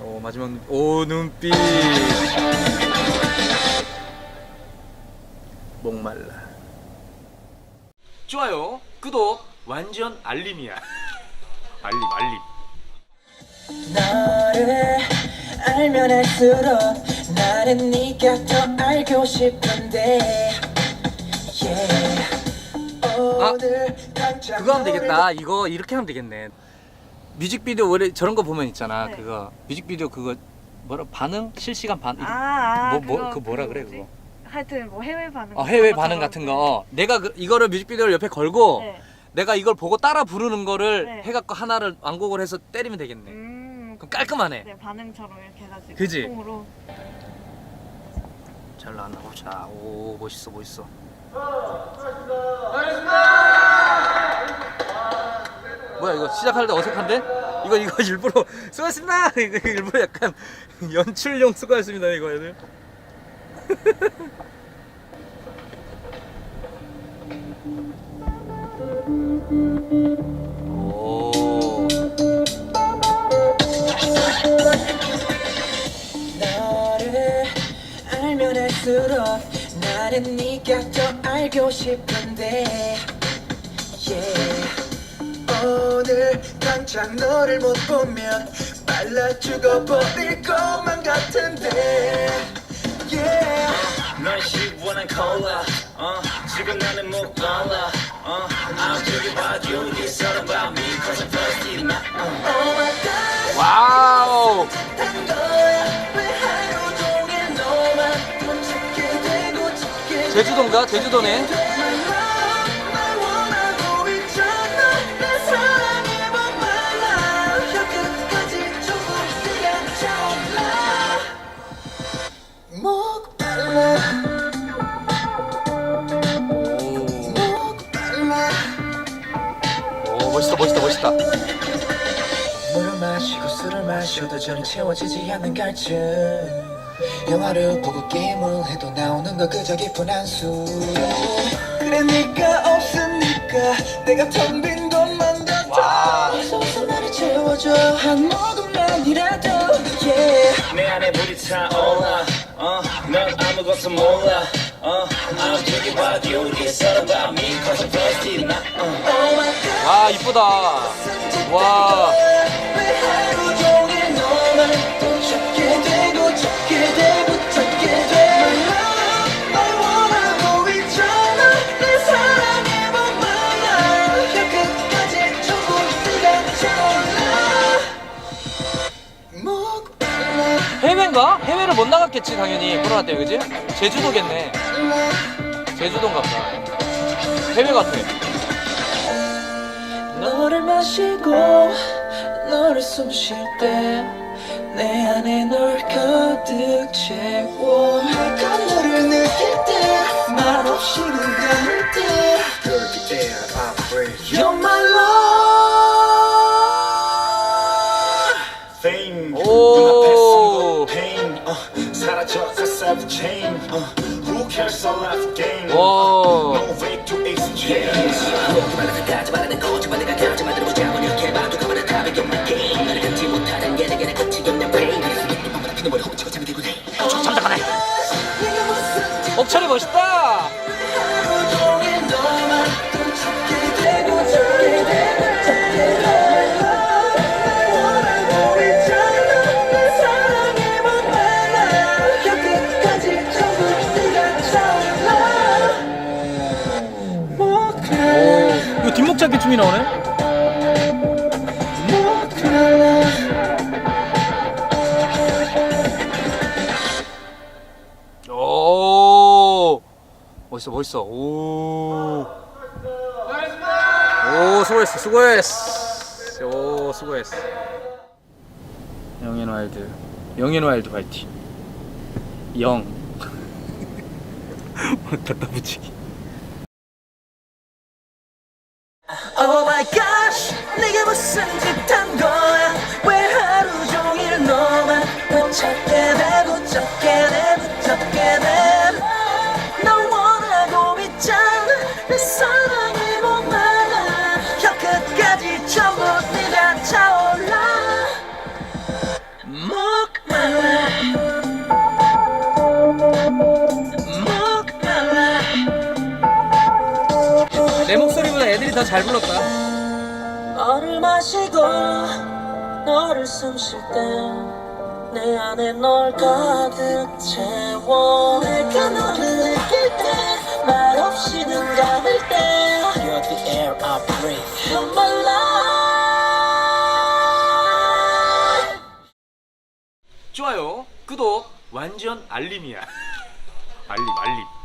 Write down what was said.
오 마지막 눈- 오 눈빛. 목말라. 좋아요 구독 완전 알림이야. 알림 알림. 너를 알면 알수록 나는 네가 더 알고 싶은데 yeah. 오늘 당장 아, 그거 하면 너를 되겠다. 이거 이렇게 하면 되겠네 뮤직비디오 원래 저런 거 보면 있잖아 네. 그거 뮤직비디오 그거 뭐라 반응 실시간 반응 아, 아 뭐, 뭐, 그거, 그 뭐라 그거 그래, 뭐지? 그거? 하여튼 뭐 해외 반응 어, 해외 반응. 같은 거 어. 내가 그, 이거를 뮤직비디오를 옆에 걸고 네. 내가 이걸 보고 따라 부르는 거를 네. 해갖고 하나를 완곡을 해서 때리면 되겠네 음, 그럼 깔끔하네 네 반응처럼 이렇게 해가지고 그지? 통으로 잘 나왔나 보자 오 멋있어 멋있어 시작할 때 어색한데? 이거 이거 일부러 수고하셨습니다 이거 일부러 약간 연출용 수고하셨습니다 이거 애들 오 너를 알면 알수록 나는 네가 더 알고 싶은데 당장 너를 못 보면 빨라 죽어버릴 것만 같은데. Yeah. 넌 시원한 콜라. 어, 지금 나는 목 말라 어, I'm thinking about you This all about me Cause I'm thirsty now Oh my God 와우. 한 거야. 왜 하루 종일 너만 또 찾게 되고 찾게 되고 제주도인가? 제주도네 멋있다 멋있다 멋있다. 물을 마시고 술을 마셔도 전혀 채워지지 않는 갈증. 영화를 보고 게임을 해도 나오는 거 그저 깊은 한숨 그래 네가 없으니까 내가 텅 빈 것만 같아. 어서 어서 나를 채워줘. 한 모금만이라도 yeah. 내 안에 불이 타올라. 어, 넌 아무것도 몰라. 어, I'm thinking about you This all about me Cause I'm thirsty now 이쁘다. 와. 해외인가? 해외를 못 나갔겠지 당연히. 코로나 때문에 그지? 제주도겠네. 제주도인가 보다. 해외 같아 너를 마시고 너를 숨 쉴 때 내 안에 널 가득 채워. 내가 너를 느낄 때 말없이 눈 감을 때 You're my love. Fame 오. 눈앞에 선고 pain. 어, 사라져 그 self chain 어, 잡기 춤이 나오네. 오! 멋있어 멋있어. 오. 오 수고했어 수고했어. 오 수고했어. 영앤 와일드 영앤 와일드 파이팅. 영. 갖다 붙이기 무슨 짓 한 거야? 왜 하루 종일 너만 나 찾게 돼 붙잡게 돼 붙잡게 돼널 원하고 있잖아. 내 사랑이고 말아 혀 끝까지 전부 네가 차올라. 목말라. 내 목소리보다 애들이 더 잘 불렀다. 너를 마시고 너를 숨쉴때내 안에 널 가득 채워 내가 너를 느낄 때 말없이 눈 감을 때. You're the air I breathe. You're my life 좋아요, 구독, 완전 알림이야. 알림, 알림.